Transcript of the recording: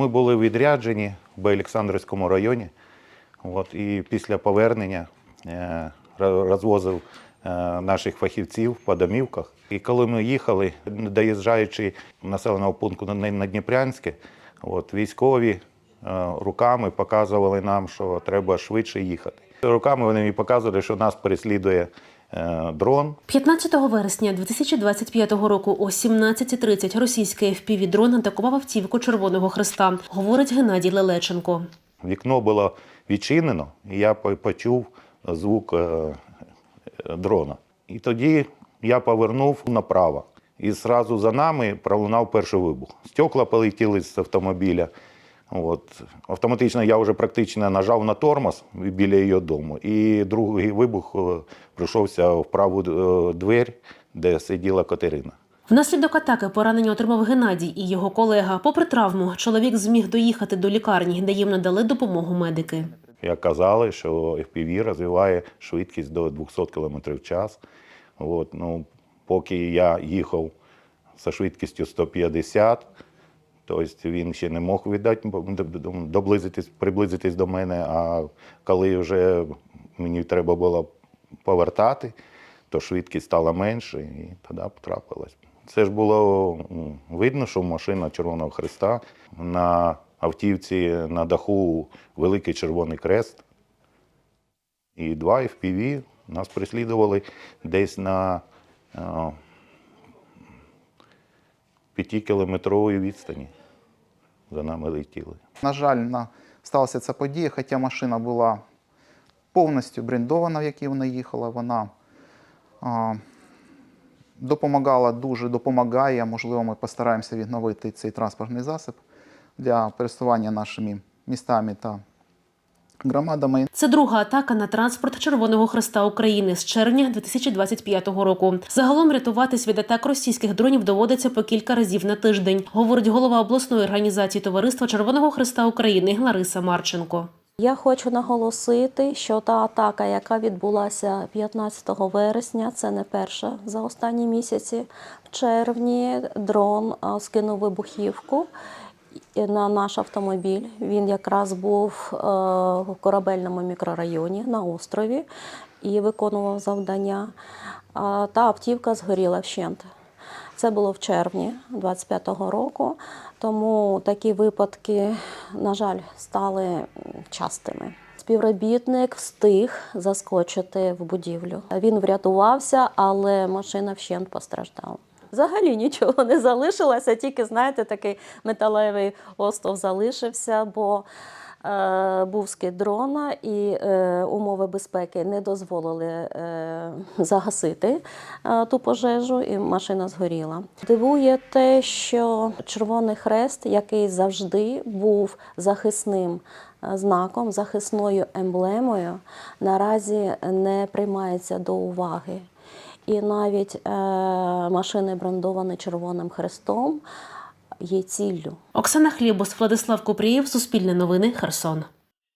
Ми були відряджені в Олександрівському районі. От, і після повернення е, розвозив е, наших фахівців по домівках. І коли ми їхали, доїжджаючи до населеного пункту на Дніпрянське, от, військові е, руками показували нам, що треба швидше їхати. Руками вони мені показували, що нас переслідує дрон. 15 вересня 2025 року о 17.30 російський FPV-дрон атакував автівку Червоного Хреста, говорить Геннадій Лелеченко. Вікно було відчинено, і я почув звук е, е, дрона. І тоді я повернув направо. І зразу за нами пролунав перший вибух. Стекла полетіли з автомобіля. От. Автоматично я вже практично нажав на тормоз біля її дому. І другий вибух е, прийшовся в праву е, двері, де сиділа Катерина. Внаслідок атаки поранення отримав Геннадій і його колега. Попри травму, чоловік зміг доїхати до лікарні, де їм надали допомогу медики. Як казали, що FPV розвиває швидкість до 200 км в час. От, ну, поки я їхав зі швидкістю 150, тобто він ще не мог віддати, доблизитись, приблизитись до мене, а коли вже мені треба було повертати, то швидкість стала менше і тоді потрапилась. Це ж було видно, що машина Червоного Христа на автівці на даху великий червоний крест. І два FPV нас переслідували десь на е, п'ятикілометровій відстані. За нами летіли. На жаль, на... сталася ця подія, хоча машина була повністю брендована, в якій вона їхала. Вона а, допомагала дуже, допомагає. Можливо, ми постараємося відновити цей транспортний засіб для пересування нашими містами та громадами. Це друга атака на транспорт Червоного Хреста України з червня 2025 року. Загалом рятуватись від атак російських дронів доводиться по кілька разів на тиждень, говорить голова обласної організації Товариства Червоного Хреста України Лариса Марченко. Я хочу наголосити, що та атака, яка відбулася 15 вересня, це не перша за останні місяці. В червні дрон скинув вибухівку на наш автомобіль. Він якраз був е, в корабельному мікрорайоні на острові і виконував завдання. Та автівка згоріла вщент. Це було в червні 25-го року, тому такі випадки, на жаль, стали частими. Співробітник встиг заскочити в будівлю. Він врятувався, але машина вщент постраждала. Взагалі нічого не залишилося, тільки, знаєте, такий металевий остов залишився, бо е, був скид дрона, і е, умови безпеки не дозволили е, загасити е, ту пожежу, і машина згоріла. Дивує те, що Червоний Хрест, який завжди був захисним е, знаком, захисною емблемою, наразі не приймається до уваги. І навіть е, машини брендовані Червоним Хрестом є ціллю. Оксана Хлібус, Владислав Купрієв, Суспільне новини, Херсон.